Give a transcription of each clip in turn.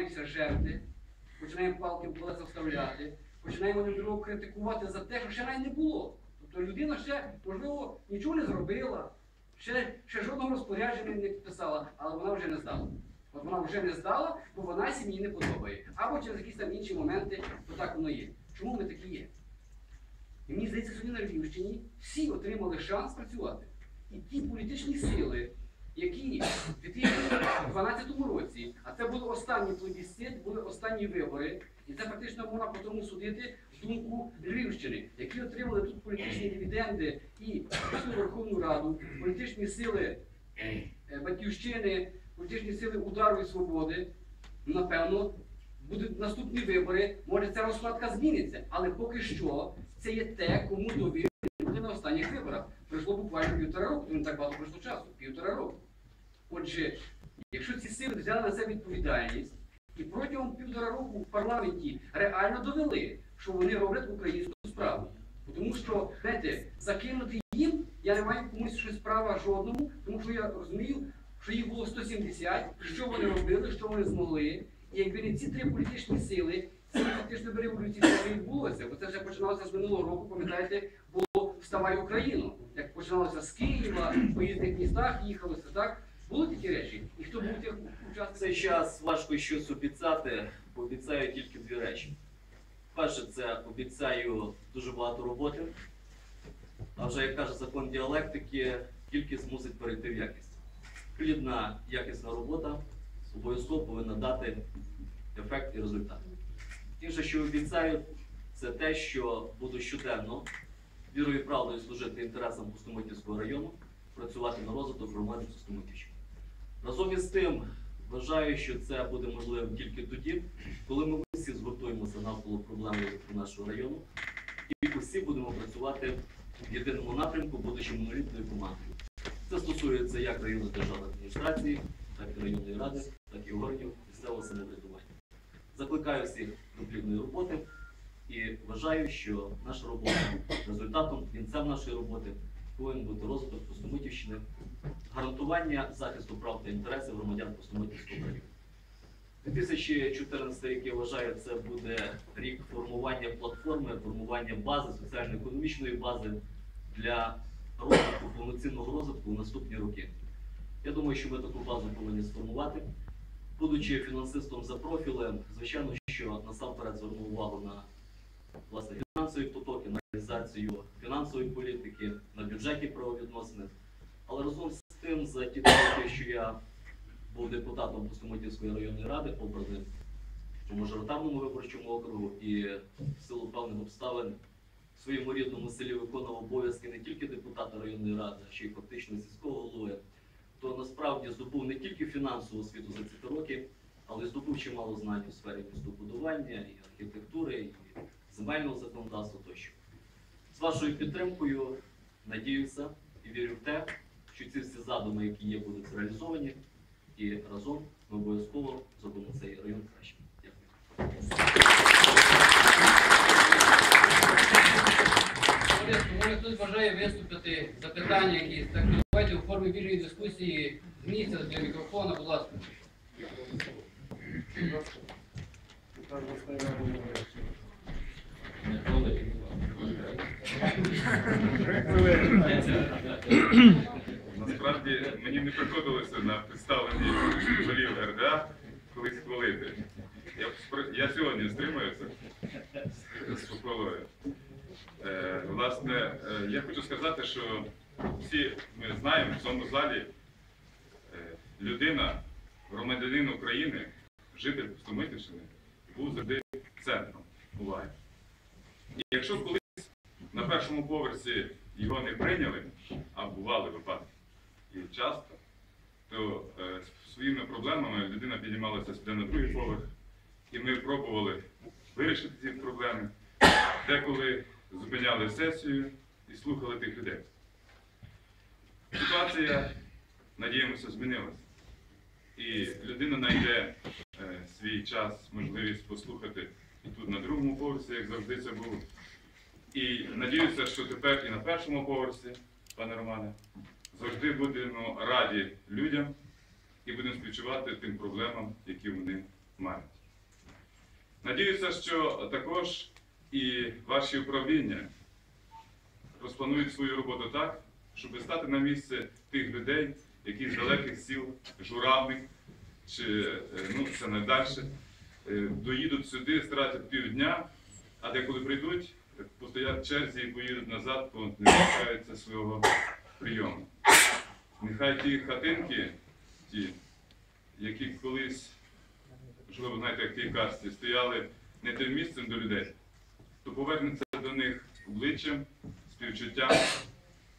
починаємося жерти, починаємо палки в колеса вставляти, починаємо один другого критикувати за те, що ще навіть не було. Тобто людина ще, можливо, нічого не зробила, ще, ще жодного розпорядження не підписала, але вона вже не здала. От вона вже не здала, бо вона сім'ї не подобає. Або через якісь там інші моменти, то так воно є. Чому ми такі є? І мені здається, сьогодні на Львівщині всі отримали шанс працювати. І ті політичні сили, які в 2012 році, а це був останній плебісцит, були останні вибори, і це практично можна по тому судити думку Львівщини, які отримали тут політичні дивіденди і Верховну Раду, політичні сили е, Батьківщини, політичні сили удару і свободи, напевно, будуть наступні вибори, може ця розкладка зміниться, але поки що це є те, кому буде на останніх виборах. Пройшло буквально півтора року, тому не так багато пройшло часу, півтора року. Отже, якщо ці сили взяли на себе відповідальність і протягом півтора року в парламенті реально довели, що вони роблять українську справу. Тому що, знаєте, закинути їм я не маю комусь щось права жодному, тому що я розумію, що їх було 170, що вони робили, що вони змогли. І якби не ці три політичні сили, ці фактично революції не відбулося, бо це вже починалося з минулого року, пам'ятаєте, було Вставай Україну. Як починалося з Києва, по різних містах їхалося, так? Були такі речі. І хто був тих В учасників? цей час важко щось обіцяти, бо обіцяю тільки дві речі. Перше, це обіцяю дуже багато роботи. А вже, як каже закон діалектики, кількість мусить перейти в якість. Плідна, якісна робота обов'язково повинна дати ефект і результат. Інше, що обіцяю, це те, що буду щоденно вірою і правдою служити інтересам Пустомитівського району, працювати на розвиток громади Пустомитівщини. Разом із тим, вважаю, що це буде можливим тільки тоді, коли ми всі згуртуємося навколо проблеми нашого району і усі будемо працювати в єдиному напрямку, будучи монолітною командою. Це стосується як районної державної адміністрації, так і районної ради, так і органів місцевого самоврядування. Закликаю всіх до плідної роботи і вважаю, що наша робота результатом, кінцем нашої роботи повинен бути розвиток Пустомитівщини, гарантування захисту прав та інтересів громадян Пустомитівського району. 2014 рік, я вважаю, це буде рік формування платформи, формування бази, соціально-економічної бази для розвитку, повноцінного розвитку у наступні роки. Я думаю, що ми таку базу повинні сформувати. Будучи фінансистом за профілем, звичайно, що насамперед звернув увагу на власне фінансові потоки, на реалізацію фінансової політики, на бюджетні правовідносини. Але разом з тим, за ті роки, що я був депутатом Пустомитівської районної ради, обраний у мажоритарному виборчому округу і в силу певних обставин в своєму рідному селі виконував обов'язки не тільки депутата районної ради, а ще й фактично сільського голови, то насправді здобув не тільки фінансову освіту за ці роки, але й здобув чимало знань у сфері містобудування, і архітектури, і земельного законодавства тощо. З вашою підтримкою надіюся і вірю в те, що ці всі задуми, які є, будуть зреалізовані, і разом ми обов'язково зробимо цей район кращим. Дякую. Може, може хтось бажає виступити, запитання якісь, так давайте у формі вільної дискусії з місця для мікрофона, будь ласка. Насправді мені не приходилося на представленні голів РДА колись хвалити. Я, я сьогодні стримуюся з похвалою. Е, власне, е, я хочу сказати, що всі ми знаємо в цьому залі е, людина, громадянин України, житель Пустомитівщини, був завжди центром уваги. І якщо колись на першому поверсі його не прийняли, а бували випадки і часто, то е, своїми проблемами людина піднімалася сюди на другий поверх, і ми пробували вирішити ці проблеми. Деколи зупиняли сесію і слухали тих людей. Ситуація, надіємося, змінилася. І людина знайде е, свій час, можливість послухати і тут на другому поверсі, як завжди це було. І надіюся, що тепер і на першому поверсі, пане Романе, завжди будемо раді людям і будемо співчувати тим проблемам, які вони мають. Надіюся, що також і ваші управління розпланують свою роботу так, щоб стати на місце тих людей, які з далеких сіл, журавних, чи е, ну, це найдальше, е, доїдуть сюди, стратять півдня, а деколи прийдуть, постоять в черзі і поїдуть назад, бо не чекаються свого прийому. Нехай ті хатинки, ті, які колись, можливо, знаєте, як ті касті, стояли не тим місцем до людей, то повернеться до них обличчям, співчуттям.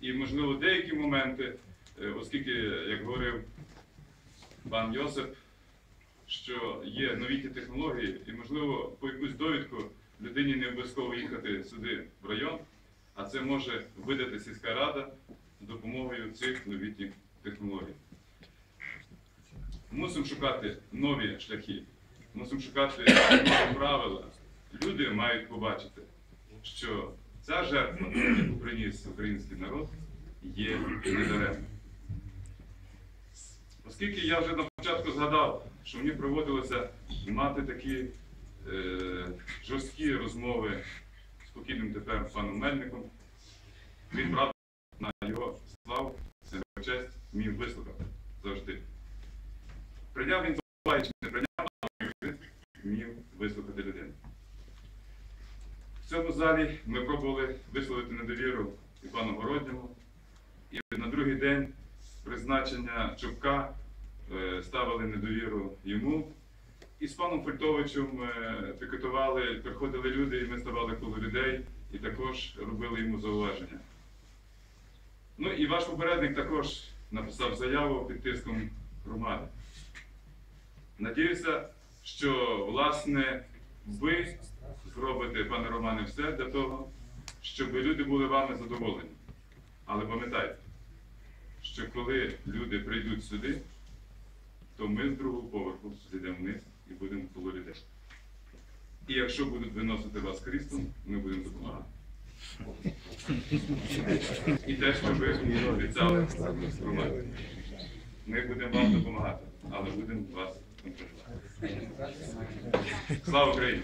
І, можливо, деякі моменти, е, оскільки, як говорив пан Йосип, що є новітні технології, і, можливо, по якусь довідку людині не обов'язково їхати сюди, в район, а це може видати сільська рада з допомогою цих новітніх технологій. Мусимо шукати нові шляхи, мусимо шукати нові правила. Люди мають побачити, що ця жертва, яку приніс український народ, є недаремною. Оскільки я вже на початку згадав, що мені проводилося мати такі жорсткі розмови з покійним тепер паном Мельником, він правда на його славу, його честь, вмів вислухати завжди. Прийняв він буває чи не прийняв, він вмів вислухати людину. В цьому залі ми пробували висловити недовіру і пану Городньому. І на другий день призначення Чубка е, ставили недовіру йому. І з паном Фальтовичем е, пікетували, приходили люди, і ми ставали коло людей і також робили йому зауваження. Ну і ваш попередник також написав заяву під тиском громади. Надіюся, що власне ви зробите, пане Романе, все для того, щоб люди були вами задоволені. Але пам'ятайте, що коли люди прийдуть сюди, то ми з другого поверху зійдемо вниз і будемо коло людей. І якщо будуть виносити вас крістом, ми будемо допомагати. І те, що ви обіцяли громаді. Ми будемо вам допомагати, але будемо вас контролювати. Слава Україні!